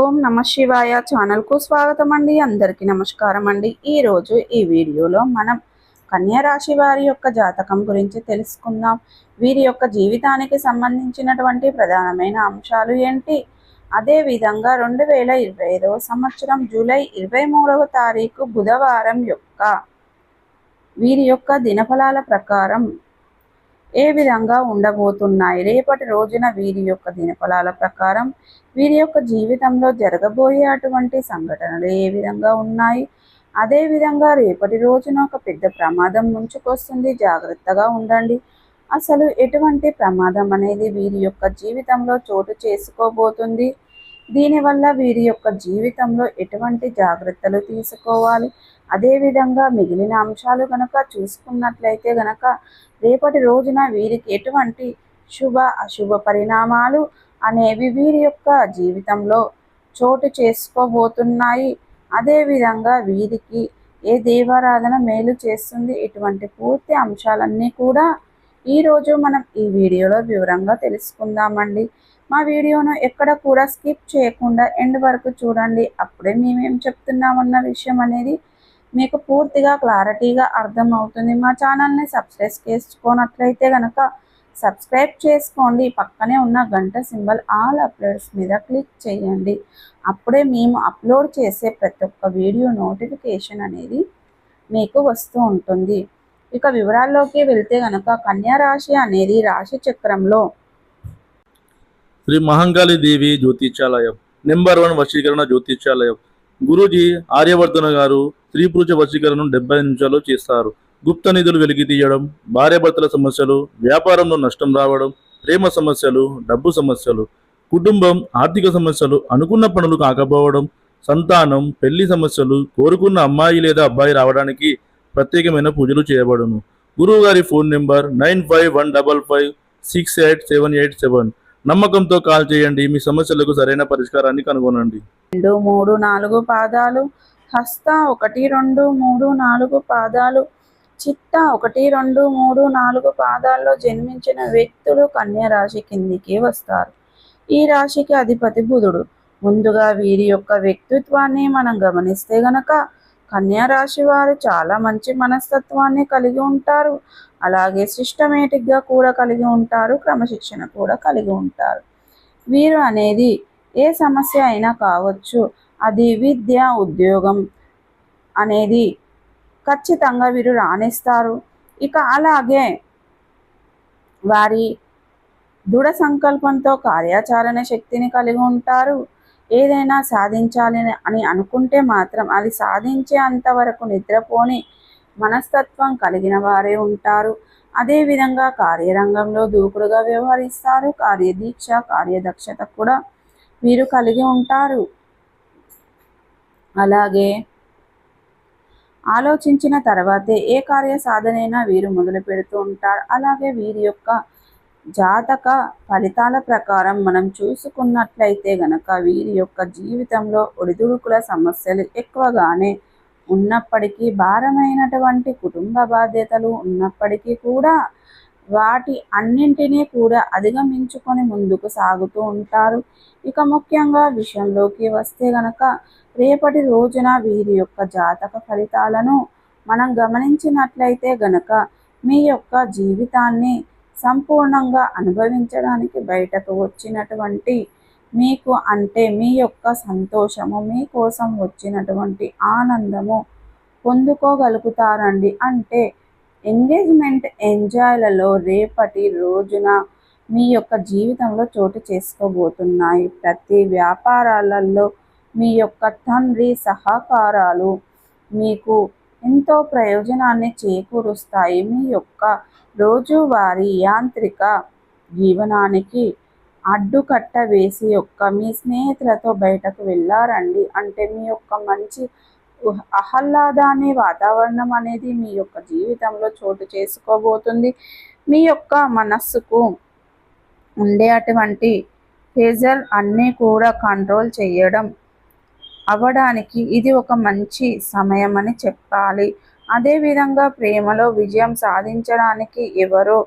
ఓం నమ శివాయ ఛానల్కు స్వాగతం అండి అందరికీ నమస్కారం అండి ఈరోజు ఈ వీడియోలో మనం కన్యా రాశి వారి యొక్క జాతకం గురించి తెలుసుకుందాం. వీరి యొక్క జీవితానికి సంబంధించినటువంటి ప్రధానమైన అంశాలు ఏంటి? అదే విధంగా రెండు వేల ఇరవై ఐదవ సంవత్సరం జూలై ఇరవై మూడవ తారీఖు బుధవారం యొక్క వీరి యొక్క దినఫలాల ప్రకారం ఏ విధంగా ఉండబోతున్నాయి? రేపటి రోజున వీరి యొక్క దినఫలాల ప్రకారం వీరి యొక్క జీవితంలో జరగబోయే అటువంటి సంఘటనలు ఏ విధంగా ఉన్నాయి? అదే విధంగా రేపటి రోజున ఒక పెద్ద ప్రమాదం ముంచుకొస్తుంది. జాగ్రత్తగా ఉండండి. అసలు ఎటువంటి ప్రమాదం అనేది వీరి యొక్క జీవితంలో చోటు చేసుకోబోతుంది? దీనివల్ల వీరి యొక్క జీవితంలో ఎటువంటి జాగ్రత్తలు తీసుకోవాలి? అదేవిధంగా మిగిలిన అంశాలు గనక చూసుకున్నట్లయితే గనక రేపటి రోజున వీరికి ఎటువంటి శుభ అశుభ పరిణామాలు అనేవి వీరి యొక్క జీవితంలో చోటు చేసుకోబోతున్నాయి. అదేవిధంగా వీరికి ఏ దేవారాధన మేలు చేస్తుంది? ఇటువంటి పూర్తి అంశాలన్నీ కూడా ఈరోజు మనం ఈ వీడియోలో వివరంగా తెలుసుకుందామండి. మా వీడియోను ఎక్కడ కూడా స్కిప్ చేయకుండా ఎండ్ వరకు చూడండి. అప్పుడే మేమేం చెప్తున్నామన్న విషయం అనేది మీకు పూర్తిగా క్లారిటీగా అర్థమవుతుంది. మా ఛానల్ని సబ్స్క్రైబ్ చేసుకోనట్లయితే కనుక సబ్స్క్రైబ్ చేసుకోండి. పక్కనే ఉన్న గంట సింబల్ ఆల్ అప్లోడ్స్ మీద క్లిక్ చేయండి. అప్పుడే మేము అప్లోడ్ చేసే ప్రతి ఒక్క వీడియో నోటిఫికేషన్ అనేది మీకు వస్తూ ఉంటుంది. ఇక వివరాల్లోకి వెళ్తే కనుక కన్యా రాశి అనేది రాశి చక్రంలో శ్రీ మహంకాళి దేవి జ్యోతిష్యాలయం నెంబర్ వన్ వశీకరణ జ్యోతిష్యాలయం గురూజీ ఆర్యవర్ధన గారు స్త్రీ పురుష వశీకరణను డెబ్బై నిమిషాలు చేస్తారు. గుప్త నిధులు వెలికి తీయడం భార్యాభర్తల సమస్యలు వ్యాపారంలో నష్టం రావడం ప్రేమ సమస్యలు డబ్బు సమస్యలు కుటుంబం ఆర్థిక సమస్యలు అనుకున్న పనులు కాకపోవడం సంతానం పెళ్ళి సమస్యలు కోరుకున్న అమ్మాయి లేదా అబ్బాయి రావడానికి ప్రత్యేకమైన పూజలు చేయబడును. గురువు గారి phone number nine five one double five six eight seven eight seven. నమ్మకంతో కాల్ చేయండి. మీ సమస్యలకు సరైన పరిష్కారాన్ని కనుగొనండి. రెండు మూడు నాలుగు పాదాలు. హస్త ఒకటి రెండు మూడు నాలుగు పాదాలు. చిత్త ఒకటి రెండు మూడు నాలుగు పాదాల్లో జన్మించిన వ్యక్తులు కన్యా రాశి కిందికి వస్తారు. ఈ రాశికి అధిపతి బుధుడు. ముందుగా వీరి యొక్క వ్యక్తిత్వాన్ని మనం గమనిస్తే గనక కన్యా రాశి వారు చాలా మంచి మనస్తత్వాన్ని కలిగి ఉంటారు. అలాగే సిస్టమేటిక్గా కూడా కలిగి ఉంటారు క్రమశిక్షణ కూడా కలిగి ఉంటారు. వీరు అనేది ఏ సమస్య అయినా కావచ్చు అది విద్య ఉద్యోగం అనేది ఖచ్చితంగా వీరు రాణిస్తారు. ఇక అలాగే వారి దృఢ సంకల్పంతో కార్యాచరణ శక్తిని కలిగి ఉంటారు. ఏదైనా సాధించాలి అని అనుకుంటే మాత్రం అది సాధించే అంతవరకు నిద్రపోని మనస్తత్వం కలిగిన వారే ఉంటారు. అదేవిధంగా కార్యరంగంలో దూకుడుగా వ్యవహరిస్తారు. కార్యదీక్ష కార్యదక్షత కూడా వీరు కలిగి ఉంటారు. అలాగే ఆలోచించిన తర్వాతే ఏ కార్య సాధనైనా వీరు మొదలు పెడుతూ ఉంటారు. అలాగే వీరి యొక్క జాతక ఫలితాల ప్రకారం మనం చూసుకున్నట్లయితే గనక వీరి యొక్క జీవితంలో ఒడిదుడుకుల సమస్యలు ఎక్కువగానే ఉన్నప్పటికీ భారమైనటువంటి కుటుంబ బాధ్యతలు ఉన్నప్పటికీ కూడా వాటి అన్నింటినీ కూడా అధిగమించుకొని ముందుకు సాగుతూ ఉంటారు. ఇక ముఖ్యంగా విషయంలోకి వస్తే గనక రేపటి రోజున వీరి యొక్క జాతక ఫలితాలను మనం గమనించినట్లయితే గనక మీ యొక్క జీవితాన్ని సంపూర్ణంగా అనుభవించడానికి బయటకు వచ్చినటువంటి మీకు అంటే మీ యొక్క సంతోషము మీకోసం వచ్చినటువంటి ఆనందము పొందుకోగలుగుతారండి. అంటే ఎంగేజ్మెంట్ ఎంజాయ్లలో రేపటి రోజున మీ యొక్క జీవితంలో చోటు చేసుకోబోతున్నాయి. ప్రతి వ్యాపారాలలో మీ యొక్క తండ్రి సహకారాలు మీకు ఎంతో ప్రయోజనాన్ని చేకూరుస్తాయి. మీ యొక్క రోజువారీ యాంత్రిక జీవనానికి అడ్డుకట్ట వేసి యొక్క మీ స్నేహితులతో బయటకు వెళ్ళారండి. అంటే మీ యొక్క మంచి ఆహ్లాదాన్ని వాతావరణం అనేది మీ యొక్క జీవితంలో చోటు చేసుకోబోతుంది. మీ యొక్క మనస్సుకు ఉండే అటువంటి ఫేజల్ అన్నీ కూడా కంట్రోల్ చేయడం అవ్వడానికి ఇది ఒక మంచి సమయం అని చెప్పాలి. అదేవిధంగా ప్రేమలో విజయం సాధించడానికి ఎవరో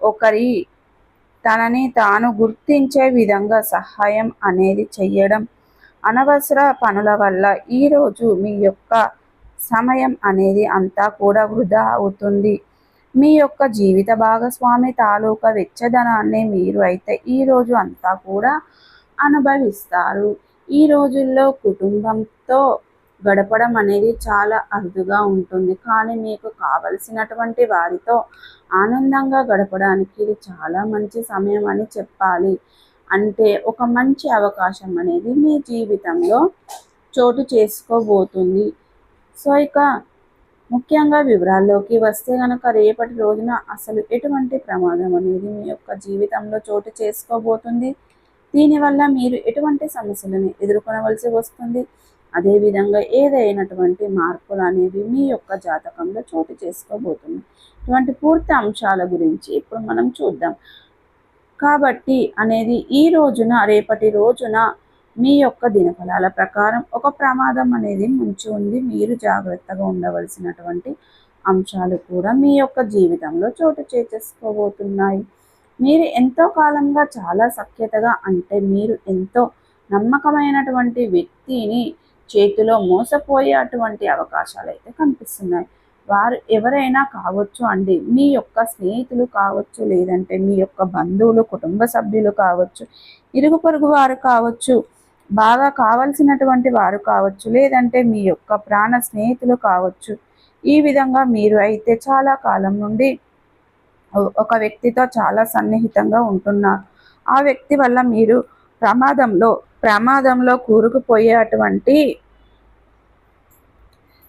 ఒకరి తనని తాను గుర్తించే విధంగా సహాయం అనేది చెయ్యడం అనవసర పనుల వల్ల ఈరోజు మీ యొక్క సమయం అనేది అంతా కూడా వృధా అవుతుంది. మీ యొక్క జీవిత భాగస్వామి తాలూకా వెచ్చదనాన్ని మీరు అయితే ఈరోజు అంతా కూడా అనుభవిస్తారు. ఈ రోజుల్లో కుటుంబంతో గడపడం అనేది చాలా అరుదుగా ఉంటుంది. కానీ మీకు కావలసినటువంటి వారితో ఆనందంగా గడపడానికి ఇది చాలా మంచి సమయం అని చెప్పాలి. అంటే ఒక మంచి అవకాశం అనేది మీ జీవితంలో చోటు చేసుకోబోతుంది. సో ఇక ముఖ్యంగా వివరాల్లోకి వస్తే కనుక రేపటి రోజున అసలు ఎటువంటి ప్రమాదం అనేది మీ యొక్క జీవితంలో చోటు చేసుకోబోతుంది? దీనివల్ల మీరు ఎటువంటి సమస్యలను ఎదుర్కొనవలసి వస్తుంది? అదేవిధంగా ఏదైనటువంటి మార్పులు అనేవి మీ యొక్క జాతకంలో చోటు చేసుకోబోతుంది ఇటువంటి పూర్తి అంశాల గురించి ఇప్పుడు మనం చూద్దాం. కాబట్టి అనేది ఈ రోజున రేపటి రోజున మీ యొక్క దినఫలాల ప్రకారం ఒక ప్రమాదం అనేది ముంచి ఉంది. మీరు జాగ్రత్తగా ఉండవలసినటువంటి అంశాలు కూడా మీ యొక్క జీవితంలో చోటు చేసుకోబోతున్నాయి. మీరు ఎంతో కాలంగా చాలా సఖ్యతగా అంటే మీరు ఎంతో నమ్మకమైనటువంటి వ్యక్తిని చేతిలో మోసపోయే అటువంటి అవకాశాలు అయితే కనిపిస్తున్నాయి. వారు ఎవరైనా కావచ్చు అండి మీ యొక్క స్నేహితులు కావచ్చు లేదంటే మీ యొక్క బంధువులు కుటుంబ సభ్యులు కావచ్చు ఇరుగు పొరుగు వారు కావచ్చు బాగా కావలసినటువంటి వారు కావచ్చు లేదంటే మీ యొక్క ప్రాణ స్నేహితులు కావచ్చు ఈ విధంగా మీరు అయితే చాలా కాలం నుండి ఒక వ్యక్తితో చాలా సన్నిహితంగా ఉంటున్నారు. ఆ వ్యక్తి వల్ల మీరు ప్రమాదంలో ప్రమాదంలో కూరుకుపోయే అటువంటి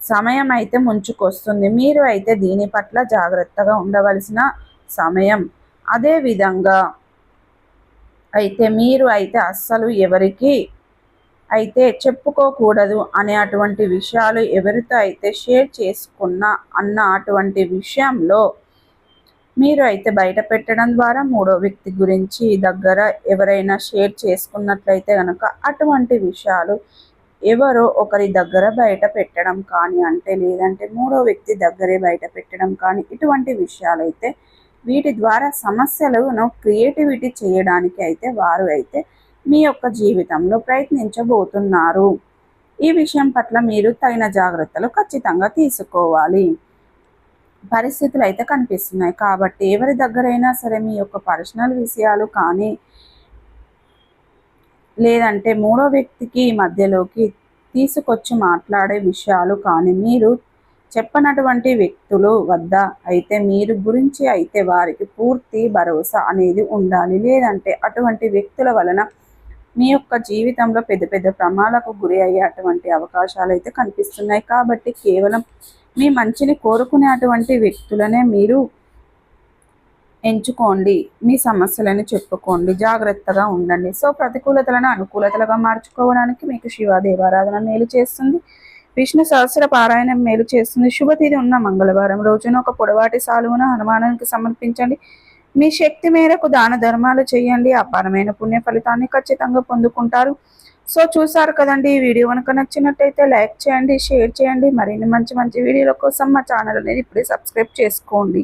సమయం అయితే ముంచుకొస్తుంది. మీరు అయితే దీని పట్ల జాగ్రత్తగా ఉండవలసిన సమయం. అదే విధంగా అయితే మీరు అయితే అస్సలు ఎవరికి అయితే చెప్పుకోకూడదు అనే అటువంటి విషయాలు ఎవరితో అయితే షేర్ చేసుకున్నా అన్న అటువంటి విషయంలో మీరు అయితే బయట పెట్టడం ద్వారా మూడో వ్యక్తి గురించి దగ్గర ఎవరైనా షేర్ చేసుకున్నట్లయితే కనుక అటువంటి విషయాలు ఎవరో ఒకరి దగ్గర బయట పెట్టడం కానీ అంటే లేదంటే మూడో వ్యక్తి దగ్గరే బయట పెట్టడం కానీ ఇటువంటి విషయాలైతే వీటి ద్వారా సమస్యలను క్రియేటివిటీ చేయడానికి అయితే వారు అయితే మీ యొక్క జీవితంలో ప్రయత్నించబోతున్నారు. ఈ విషయం పట్ల మీరు తగిన జాగ్రత్తలు ఖచ్చితంగా తీసుకోవాలి. పరిస్థితులు అయితే కనిపిస్తున్నాయి. కాబట్టి ఎవరి దగ్గరైనా సరే మీ యొక్క పర్సనల్ విషయాలు కానీ లేదంటే మూడో వ్యక్తికి మధ్యలోకి తీసుకొచ్చి మాట్లాడే విషయాలు కానీ మీరు చెప్పనటువంటి వ్యక్తులు వద్ద అయితే మీరు గురించి అయితే వారికి పూర్తి భరోసా అనేది ఉండాలి. లేదంటే అటువంటి వ్యక్తుల వలన మీ యొక్క జీవితంలో పెద్ద పెద్ద ప్రమాదాలకు గురి అయ్యే అటువంటి అవకాశాలు అయితే కనిపిస్తున్నాయి. కాబట్టి కేవలం మీ మంచిని కోరుకునేటువంటి వ్యక్తులనే మీరు ఎంచుకోండి. మీ సమస్యలను చెప్పుకోండి. జాగ్రత్తగా ఉండండి. సో ప్రతికూలతలను అనుకూలతలుగా మార్చుకోవడానికి మీకు శివాదేవారాధన మేలు చేస్తుంది. విష్ణు సహస్ర పారాయణం మేలు చేస్తుంది. శుభతిథి ఉన్న మంగళవారం రోజున ఒక పొడవాటి సాలువును హనుమానానికి సమర్పించండి. మీ శక్తి మేరకు దాన ధర్మాలు చేయండి. అపారమైన పుణ్య ఫలితాన్ని ఖచ్చితంగా పొందుకుంటారు. సో చూసారు కదండి ఈ వీడియో కనుక నచ్చినట్టయితే లైక్ చేయండి షేర్ చేయండి. మరిన్ని మంచి మంచి వీడియోల కోసం మా ఛానల్ అనేది ఇప్పుడే సబ్స్క్రైబ్ చేసుకోండి.